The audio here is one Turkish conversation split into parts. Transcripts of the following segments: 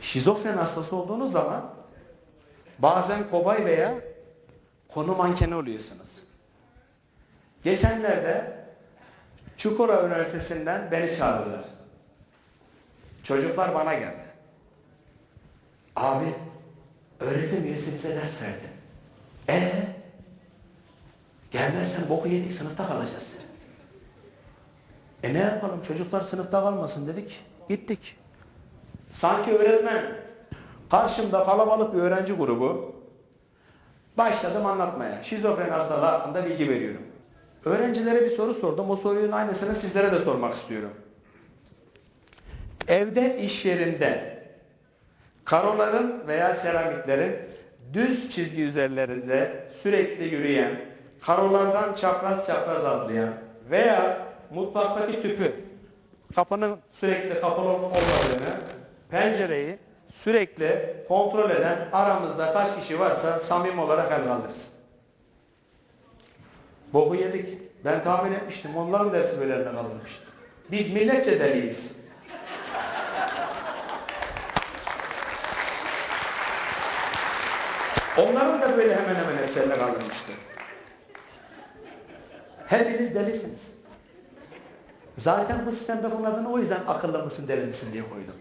Şizofren hastası olduğunuz zaman bazen kobay veya konu mankeni oluyorsunuz. Geçenlerde Çukurova Üniversitesi'nden beni çağırdılar. Çocuklar bana geldi. Abi öğretim üyesi bize ders verdi. Ee, gelmezsen boku yedik sınıfta kalacağız. E ne yapalım çocuklar sınıfta kalmasın dedik. Gittik. Sanki öğretmen karşımda kalabalık bir öğrenci grubu başladım anlatmaya. Şizofren hastalığı hakkında bilgi veriyorum. Öğrencilere bir soru sordum. O sorunun aynısını sizlere de sormak istiyorum. Evde, iş yerinde karoların veya seramiklerin düz çizgi üzerlerinde sürekli yürüyen, karolardan çapraz çapraz atlayan veya mutfaktaki tüpü kapının sürekli kapalı olmadığını, pencereyi sürekli kontrol eden aramızda kaç kişi varsa samimi olarak el kaldırsın. Boku yedik. Ben tahmin etmiştim. Onların dersi böyle eline kaldırmıştı. Biz milletçe deliyiz. Onların da böyle hemen hemen hepsi eline kaldırmıştı. Hepiniz delisiniz. Zaten bu sistemde bunun adını o yüzden akıllı mısın deli misin diye koydum.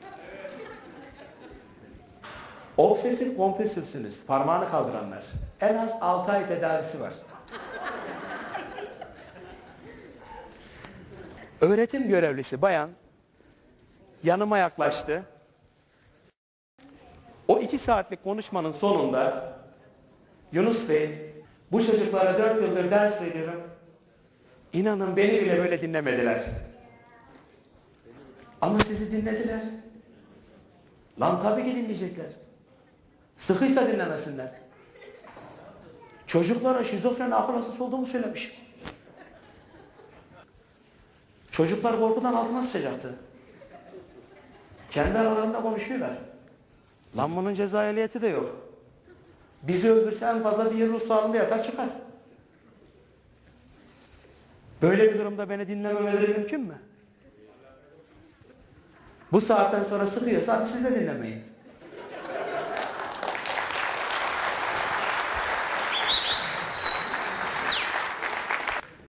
Obsesif kompulsifsiniz. Parmağını kaldıranlar. En az 6 ay tedavisi var. Öğretim görevlisi bayan yanıma yaklaştı. O iki saatlik konuşmanın sonunda Yunus Bey bu çocuklara dört yıldır ders veriyorum. İnanın beni bile böyle dinlemediler. Ama sizi dinlediler. Lan tabii ki dinleyecekler. Sıkıysa dinlemesinler. Çocuklara şizofren akıl hastası olduğumu söylemişim. Çocuklar korkudan altına sıçacaktı. Kendi aralarında konuşuyorlar. Lan bunun ceza ehliyeti de yok. Bizi öldürse en fazla bir yıl ruh sağlığında yatar çıkar. Böyle bir durumda beni dinlememeleri mümkün mü? Bu saatten sonra sıkıyorsa hadi siz de dinlemeyin.